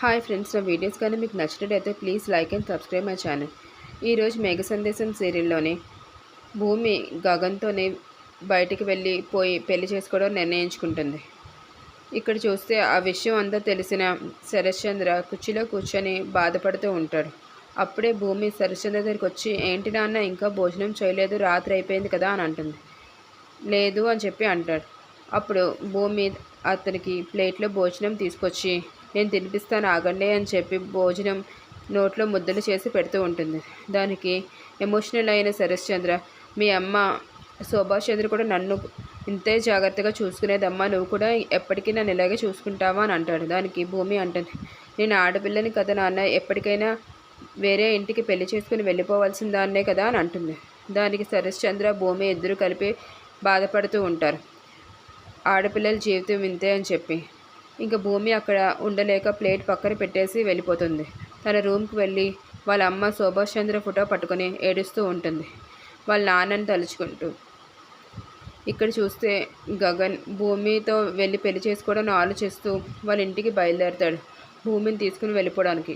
Hi friends నా videos కానీ మీకు నచ్చినట్టయితే please like and subscribe my channel. ఈరోజు మేఘ సందేశం సీరియల్లోని భూమి గగన్తోనే బయటికి వెళ్ళి పోయి పెళ్ళి చేసుకోవడం నిర్ణయించుకుంటుంది. ఇక్కడ చూస్తే ఆ విషయం అంతా తెలిసిన శరశ్చంద్ర కుర్చీలో కూర్చొని బాధపడుతూ ఉంటాడు. అప్పుడే భూమి శరశ్చంద్ర దగ్గరికి వచ్చి ఏంటి నాన్న ఇంకా భోజనం చేయలేదు రాత్రి అయిపోయింది కదా అని అంటుంది. లేదు అని చెప్పి అంటాడు. అప్పుడు భూమి అతనికి ప్లేట్లో భోజనం తీసుకొచ్చి నేను తినిపిస్తాను ఆగండి అని చెప్పి భోజనం నోట్లో ముద్దలు చేసి పెడుతూ ఉంటుంది. దానికి ఎమోషనల్ అయిన సరశ్చంద్ర మీ అమ్మ శోభాష్ చంద్ర కూడా నన్ను ఇంతే జాగ్రత్తగా చూసుకునేదమ్మా నువ్వు కూడా ఎప్పటికీ నన్ను ఇలాగే చూసుకుంటావా అని అంటాడు. దానికి భూమి అంటుంది నేను ఆడపిల్లని కదా నాన్న ఎప్పటికైనా వేరే ఇంటికి పెళ్ళి చేసుకుని వెళ్ళిపోవాల్సిన దాన్నే కదా అని అంటుంది. దానికి శరశ్చంద్ర భూమి ఇద్దరు కలిపి బాధపడుతూ ఉంటారు. ఆడపిల్లల జీవితం వింతే అని చెప్పి. ఇంకా భూమి అక్కడ ఉండలేక ప్లేట్ పక్కన పెట్టేసి వెళ్ళిపోతుంది. తన రూమ్కి వెళ్ళి వాళ్ళ అమ్మ సుభాష్ చంద్ర ఫోటో పట్టుకొని ఏడుస్తూ ఉంటుంది. వాళ్ళ నాన్నని తలుచుకుంటూ. ఇక్కడ చూస్తే గగన్ భూమితో వెళ్ళి పెళ్ళి చేసుకోవడం ఆలోచిస్తూ వాళ్ళ ఇంటికి బయలుదేరుతాడు. భూమిని తీసుకుని వెళ్ళిపోవడానికి.